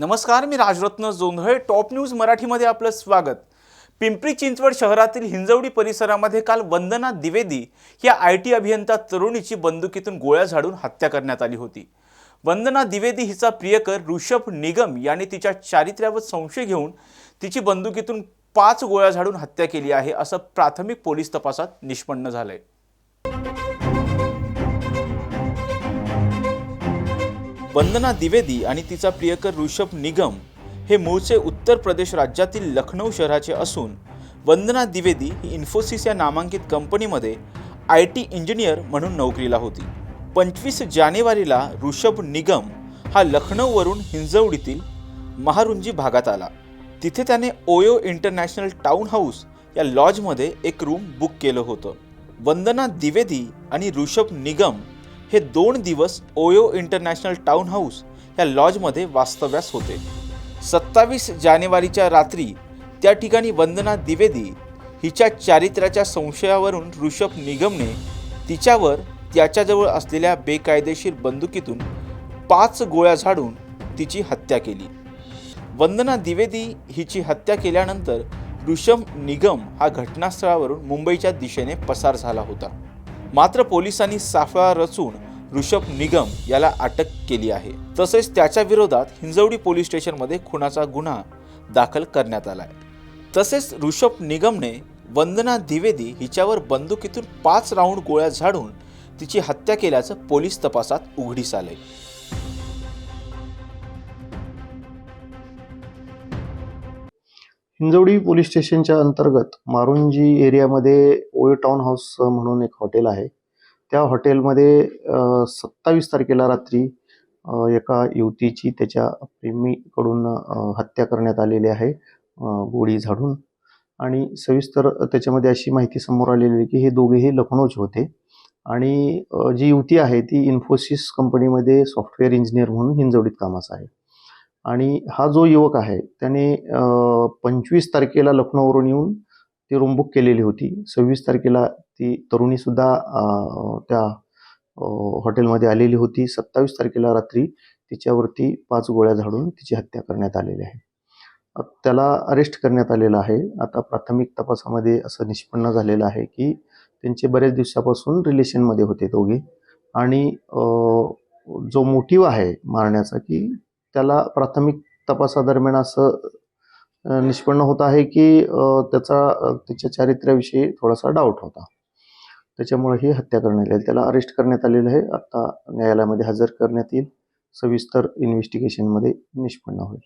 नमस्कार मी Rajratna Jondhale top news मराठीमध्ये आपलं स्वागत. पिंपरी चिंचवड शहरातील हिंजवडी परिसरामध्ये काल वंदना द्विवेदी या आय टी अभियंता तरुणीची बंदुकीतून गोळ्या झाडून हत्या करण्यात आली होती. वंदना द्विवेदी हिचा प्रियकर ऋषभ निगम याने तिच्या चारित्र्यावर संशय घेऊन तिची बंदुकीतून पाच गोळ्या झाडून हत्या केली आहे असं प्राथमिक पोलीस तपासात निष्पन्न झालंय. वंदना द्विवेदी आणि तिचा प्रियकर ऋषभ निगम हे मूळचे उत्तर प्रदेश राज्यातील लखनौ शहराचे असून वंदना द्विवेदी ही इन्फोसिस या नामांकित कंपनीमध्ये आय टी इंजिनियर म्हणून नोकरीला होती. पंचवीस जानेवारीला ऋषभ निगम हा लखनौवरून हिंजवडीतील महारुंजी भागात आला. तिथे त्याने ओयो इंटरनॅशनल टाउन हाऊस या लॉजमध्ये एक रूम बुक केलं होतं. वंदना द्विवेदी आणि ऋषभ निगम हे दोन दिवस ओयो इंटरनॅशनल टाउन हाऊस या लॉजमध्ये वास्तव्यास होते. सत्तावीस जानेवारीच्या रात्री त्या ठिकाणी वंदना द्विवेदी हिच्या चारित्र्याच्या संशयावरून ऋषभ निगमने तिच्यावर त्याच्याजवळ असलेल्या बेकायदेशीर बंदुकीतून पाच गोळ्या झाडून तिची हत्या केली. वंदना द्विवेदी हिची हत्या केल्यानंतर ऋषभ निगम हा घटनास्थळावरून मुंबईच्या दिशेने पसार झाला होता. मात्र पोलिसांनी साफळा रचून ऋषभ निगम याला अटक केली आहे. तसेच त्याच्या विरोधात हिंजवडी पोलीस स्टेशनमध्ये खुनाचा गुन्हा दाखल करण्यात आलाय. तसेच ऋषभ निगमने वंदना द्विवेदी हिच्यावर बंदुकीतून पाच राऊंड गोळ्या झाडून तिची हत्या केल्याचं पोलीस तपासात उघडीस आलंय. हिंजवडी पोलीस स्टेशनच्या अंतर्गत मारुंजी एरियामध्ये ओयो टाउन हाऊस म्हणून एक हॉटेल आहे. त्या हॉटेलमध्ये सत्तावीस तारखेला रात्री एका युवतीची त्याच्या प्रेमीकडून हत्या करण्यात आलेली आहे गोळी झाडून. आणि सविस्तर त्याच्यामध्ये अशी माहिती समोर आलेली आहे की हे दोघेही लखनौचे होते. आणि जी युवती आहे ती इन्फोसिस कंपनीमध्ये सॉफ्टवेअर इंजिनियर म्हणून हिंजवडीत कामास आहे. आणि हा जो युवक आहे त्याने पंचवीस तारखेला लखनौवरून येऊन ती रूम बुक केलेली होती. सव्वीस तारखेला ती तरुणीसुद्धा त्या हॉटेलमध्ये आलेली होती. सत्तावीस तारखेला रात्री तिच्यावरती पाच गोळ्या झाडून तिची हत्या करण्यात आलेली आहे. त्याला अरेस्ट करण्यात आलेलं आहे. आता प्राथमिक तपासामध्ये असं निष्पन्न झालेलं आहे की त्यांचे बरेच दिवसापासून रिलेशनमध्ये होते दोघे. आणि जो मोटिव आहे मारण्याचा की त्याला प्राथमिक तपासादरम्यान असं निष्पन्न होत आहे की त्याचा त्याच्या चारित्र्याविषयी थोडासा डाऊट होता. त्याच्यामुळे ही हत्या करण्यात आली. त्याला अरेस्ट करण्यात आलेलं आहे. आता न्यायालयामध्ये हजर करण्यात येईल. सविस्तर इन्व्हेस्टिगेशनमध्ये निष्पन्न होईल.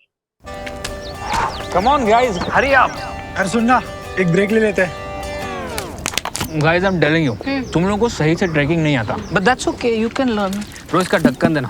Come on guys hurry up अरे सुन ना एक ब्रेक ले लेते. हैं guys I am telling you तुम लोगों को सही से ट्रैकिंग नहीं आता. But that's okay, you can learn. रोज का ढक्कन देना.